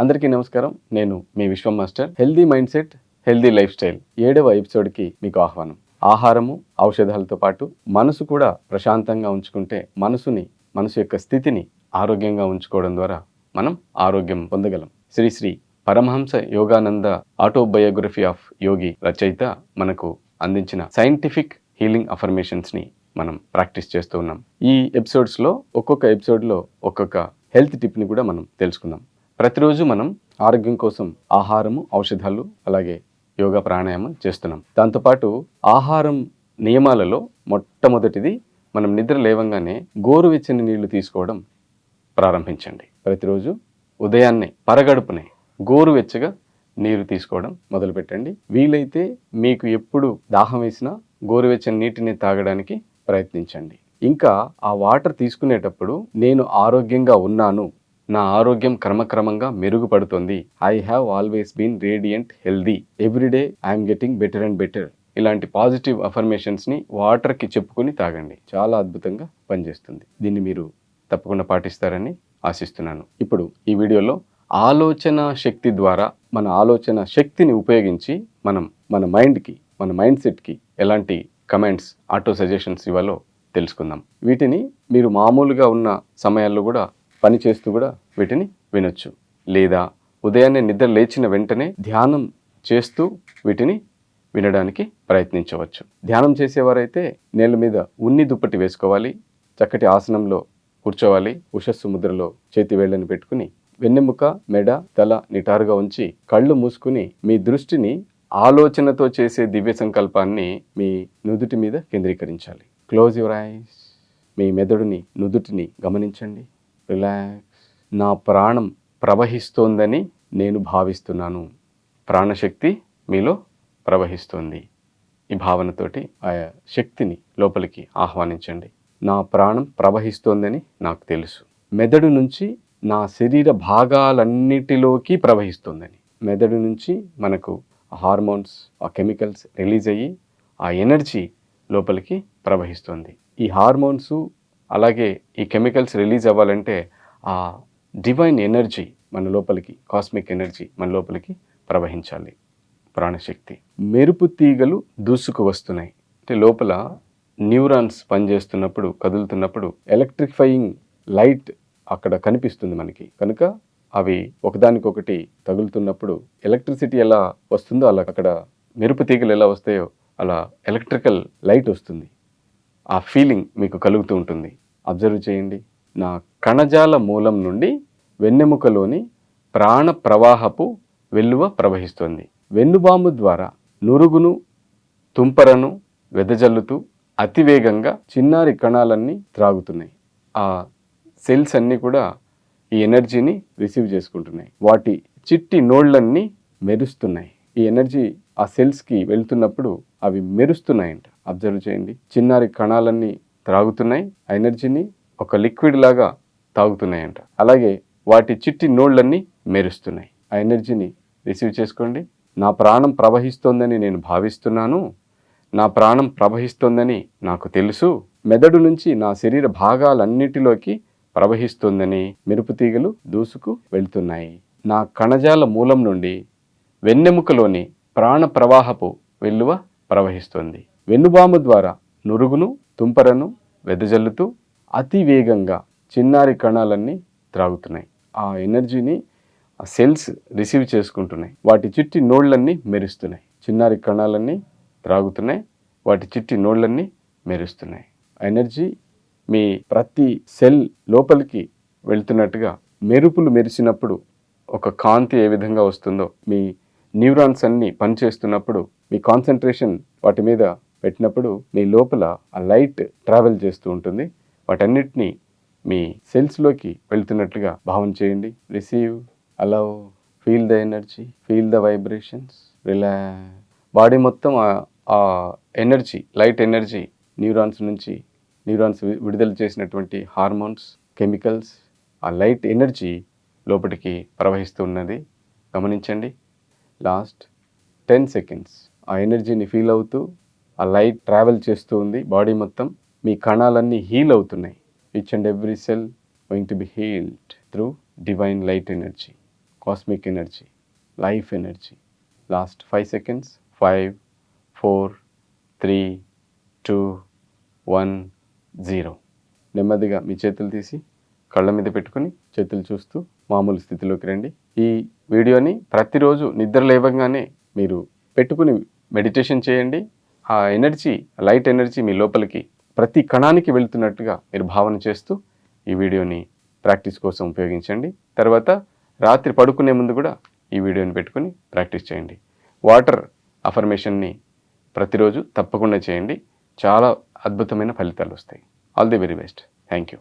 అందరికీ నమస్కారం. నేను మీ Viswam master. Healthy mindset healthy lifestyle ఏడవ ఎపిసోడ్కి మీకు ఆహ్వానం. ఆహారము ఔషధాలతో పాటు మనసు కూడా ప్రశాంతంగా ఉంచుకుంటే మనసుని మనసు యొక్క స్థితిని ఆరోగ్యంగా ఉంచుకోవడం ద్వారా మనం ఆరోగ్యం పొందగలం. శ్రీ శ్రీ పరమహంస యోగానంద ఆటోబయోగ్రఫీ ఆఫ్ యోగి రచయిత మనకు అందించిన సైంటిఫిక్ హీలింగ్ అఫర్మేషన్స్ని మనం ప్రాక్టీస్ చేస్తూ ఉన్నాం. ఈ ఎపిసోడ్స్లో ఒక్కొక్క ఎపిసోడ్లో ఒక్కొక్క హెల్త్ టిప్ని కూడా మనం తెలుసుకుందాం. ప్రతిరోజు మనం ఆరోగ్యం కోసం ఆహారము ఔషధాలు అలాగే యోగా ప్రాణాయామం చేస్తున్నాం. దాంతోపాటు ఆహారం నియమాలలో మొట్టమొదటిది మనం నిద్ర లేవంగానే గోరువెచ్చని నీళ్ళు తీసుకోవడం ప్రారంభించండి. ప్రతిరోజు ఉదయాన్నే పరగడుపునే గోరువెచ్చగా నీరు తీసుకోవడం మొదలుపెట్టండి. వీలైతే మీకు ఎప్పుడు దాహం వేసినా గోరువెచ్చని నీటిని తాగడానికి ప్రయత్నించండి. ఇంకా ఆ వాటర్ తీసుకునేటప్పుడు నేను ఆరోగ్యంగా ఉన్నాను నా ఆరోగ్యం క్రమక్రమంగా మెరుగుపడుతుంది. I have always been radiant healthy everyday I'm getting better and better ఇలాంటి పాజిటివ్ అఫర్మేషన్స్ని వాటర్కి చెప్పుకొని తాగండి. చాలా అద్భుతంగా పనిచేస్తుంది. దీన్ని మీరు తప్పకుండా పాటిస్తారని ఆశిస్తున్నాను. ఇప్పుడు ఈ వీడియోలో ఆలోచన శక్తి ద్వారా మన ఆలోచన శక్తిని ఉపయోగించి మనం మన మైండ్కి మన మైండ్ సెట్కి ఎలాంటి కమెంట్స్ ఆటో సజెషన్స్ ఇవ్వాలో తెలుసుకుందాం. వీటిని మీరు మామూలుగా ఉన్న సమయాల్లో కూడా పని చేస్తూ కూడా వీటిని వినొచ్చు. లేదా ఉదయాన్నే నిద్ర లేచిన వెంటనే ధ్యానం చేస్తూ వీటిని వినడానికి ప్రయత్నించవచ్చు. ధ్యానం చేసేవారైతే నేల మీద ఉన్ని దుప్పటి వేసుకోవాలి చక్కటి ఆసనంలో కూర్చోవాలి ఉషస్సు ముద్రలో చేతి వేళ్ళని పెట్టుకుని వెన్నెముక మెడ తల నిటారుగా ఉంచి కళ్ళు మూసుకుని మీ దృష్టిని ఆలోచనతో చేసే దివ్య సంకల్పాన్ని మీ నుదుటి మీద కేంద్రీకరించాలి. క్లోజ్ యువర్ ఐస్ మీ మెదడుని నుదుటిని గమనించండి. రిలాక్స్ నా ప్రాణం ప్రవహిస్తోందని నేను భావిస్తున్నాను. ప్రాణశక్తి మీలో ప్రవహిస్తోంది. ఈ భావనతోటి ఆ శక్తిని లోపలికి ఆహ్వానించండి. నా ప్రాణం ప్రవహిస్తోందని నాకు తెలుసు. మెదడు నుంచి నా శరీర భాగాలన్నిటిలోకి ప్రవహిస్తోందని. మెదడు నుంచి మనకు హార్మోన్స్ ఆ కెమికల్స్ రిలీజ్ అయ్యి ఆ ఎనర్జీ లోపలికి ప్రవహిస్తుంది. ఈ హార్మోన్స్ అలాగే ఈ కెమికల్స్ రిలీజ్ అవ్వాలంటే ఆ డివైన్ ఎనర్జీ మన లోపలికి కాస్మిక్ ఎనర్జీ మన లోపలికి ప్రవహించాలి. ప్రాణశక్తి. మెరుపు తీగలు దూసుకు వస్తున్నాయి. అంటే లోపల న్యూరాన్స్ పనిచేస్తున్నప్పుడు కదులుతున్నప్పుడు ఎలక్ట్రిఫైయింగ్ లైట్ అక్కడ కనిపిస్తుంది మనకి. కనుక అవి ఒకదానికొకటి తగులుతున్నప్పుడు ఎలక్ట్రిసిటీ ఎలా వస్తుందో అలా అక్కడ మెరుపు తీగలు ఎలా వస్తాయో అలా ఎలక్ట్రికల్ లైట్ వస్తుంది. ఆ ఫీలింగ్ మీకు కలుగుతూ ఉంటుంది. అబ్జర్వ్ చేయండి. నా కణజాల మూలం నుండి వెన్నెముకలోని ప్రాణ ప్రవాహపు వెల్లువ ప్రవహిస్తుంది. వెన్నుబాంబు ద్వారా నురుగును తుంపరను వెదజల్లుతూ అతివేగంగా చిన్నారి కణాలన్నీ త్రాగుతున్నాయి. ఆ సెల్స్ అన్నీ కూడా ఈ ఎనర్జీని రిసీవ్ చేసుకుంటున్నాయి. వాటి చిట్టి నోళ్ళన్నీ మెరుస్తున్నాయి. ఈ ఎనర్జీ ఆ సెల్స్కి వెళ్తున్నప్పుడు అవి మెరుస్తున్నాయంట. అబ్జర్వ్ చేయండి. చిన్నారి కణాలన్నీ త్రాగుతున్నాయి. ఆ ఎనర్జీని ఒక లిక్విడ్ లాగా తాగుతున్నాయంట. అలాగే వాటి చిట్టి నోళ్ళన్నీ మెరుస్తున్నాయి. ఆ ఎనర్జీని రిసీవ్ చేసుకోండి. నా ప్రాణం ప్రవహిస్తోందని నేను భావిస్తున్నాను. నా ప్రాణం ప్రవహిస్తోందని నాకు తెలుసు. మెదడు నుంచి నా శరీర భాగాలన్నిటిలోకి ప్రవహిస్తోందని మెరుపు తీగలు దూసుకు వెళ్తున్నాయి. నా కణజాల మూలం నుండి వెన్నెముకలోని ప్రాణ ప్రవాహపు వెల్లువ ప్రవహిస్తుంది. వెన్నుబాము ద్వారా నురుగును తుంపరను వెదజల్లుతూ అతి వేగంగా చిన్నారి కణాలన్నీ త్రాగుతున్నాయి. ఆ ఎనర్జీని ఆ సెల్స్ రిసీవ్ చేసుకుంటున్నాయి. వాటి చిట్టి నోళ్ళన్నీ మెరుస్తున్నాయి. చిన్నారి కణాలన్నీ త్రాగుతున్నాయి. వాటి చిట్టి నోళ్ళన్నీ మెరుస్తున్నాయి. ఎనర్జీ మీ ప్రతి సెల్ లోపలికి వెళ్తున్నట్టుగా మెరుపులు మెరిసినప్పుడు ఒక కాంతి ఏ విధంగా వస్తుందో మీ న్యూరాన్స్ అన్నీ పనిచేస్తున్నప్పుడు మీ కాన్సన్ట్రేషన్ వాటి మీద పెట్టినప్పుడు మీ లోపల ఆ లైట్ ట్రావెల్ చేస్తూ ఉంటుంది. వాటన్నిటినీ మీ సెల్స్లోకి వెళ్తున్నట్లుగా భావన చేయండి. Receive allow feel the energy feel the vibrations రిలా body మొత్తం ఆ- ఎనర్జీ లైట్ ఎనర్జీ న్యూరాన్స్ నుంచి న్యూరాన్స్ విడుదల చేసినటువంటి హార్మోన్స్ కెమికల్స్ ఆ లైట్ ఎనర్జీ లోపలికి ప్రవహిస్తున్నది గమనించండి. Last ten seconds. ఆ ఎనర్జీని ఫీల్ అవుతూ ఆ లైట్ ట్రావెల్ చేస్తూ ఉంది. బాడీ మొత్తం మీ కణాలన్నీ హీల్ అవుతున్నాయి. Each and every cell going to be healed through divine light energy cosmic energy life energy last five seconds five four three two one zero నెమ్మదిగా మీ చేతులు తీసి కళ్ళ మీద పెట్టుకొని చేతులు చూస్తూ మామూలు స్థితిలోకి రండి. ఈ వీడియోని ప్రతిరోజు నిద్ర లేవగానే మీరు పెట్టుకుని మెడిటేషన్ చేయండి. ఆ ఎనర్జీ లైట్ ఎనర్జీ మీ లోపలికి ప్రతి కణానికి వెళ్తున్నట్టుగా మీరు భావన చేస్తూ ఈ వీడియోని ప్రాక్టీస్ కోసం ఉపయోగించండి. తర్వాత రాత్రి పడుకునే ముందు కూడా ఈ వీడియోని పెట్టుకొని ప్రాక్టీస్ చేయండి. వాటర్ అఫర్మేషన్ని ప్రతిరోజు తప్పకుండా చేయండి. చాలా అద్భుతమైన ఫలితాలు వస్తాయి. All the very best thank you